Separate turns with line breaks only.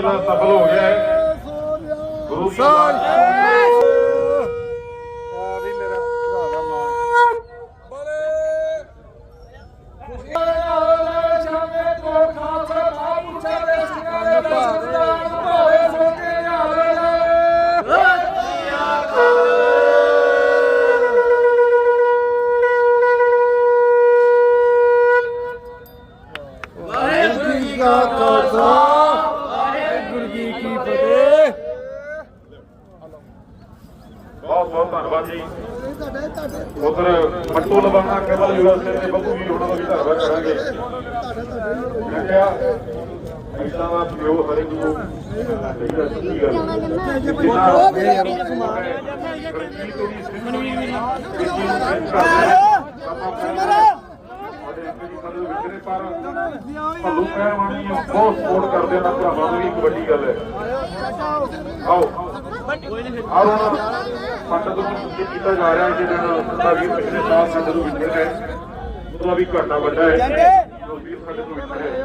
ਸਾਲ ਹੋ ਗਿਆ ਹੈ
ਦਾ ਮਾਂ ਵਾਹਿਗੁਰੂ ਜੀ ਕਾ ਖਾਲਸਾ ਵਾਹਿਗੁਰੂ ਜੀ ਕੀ ਫਤਿਹ
ਬਹੁਤ ਬਹੁਤ ਧੰਨਵਾਦ ਜੀ ਉਧਰ ਮੱਟੂ ਲਵਾਣਾ ਕੇਵਲ ਯੂਨੀਵਰਸਿਟੀ ਦੇ ਬੱਬੂ ਵੀ ਉਹਨਾਂ ਦਾ ਵੀ ਧੰਨਵਾਦ ਕਰਾਂਗੇ ਮੈਂ ਕਿਹਾ ਐਸਾ ਦਾ ਪਿਓ ਹਰੇ ਗੁਰੂ ਭੱਲੂ ਪਹਿਲਵਾਨੀ ਨੂੰ ਬਹੁਤ ਸਪੋਰਟ ਕਰਦੇ ਉਹਨਾਂ ਭਰਾਵਾਂ ਨੂੰ ਵੀ ਇੱਕ ਵੱਡੀ ਗੱਲ ਹੈ ਆਓ ਪੰਡਤ ਨੂੰ ਸੂਚਿਤ ਕੀਤਾ ਜਾ ਰਿਹਾ ਹੈ ਜਿਹਨਾਂ ਨਾਲ ਦਾ ਵੀ ਪਿਛਲੇ ਸਾਲ ਸਾਡੇ ਤੋਂ ਵਿਛੜ ਗਏ ਉਹਦਾ ਵੀ ਘਾਟਾ ਵੱਡਾ ਹੈ। ਜੋ ਵੀਰ ਸਾਡੇ ਤੋਂ ਵਿਛੜ ਗਏ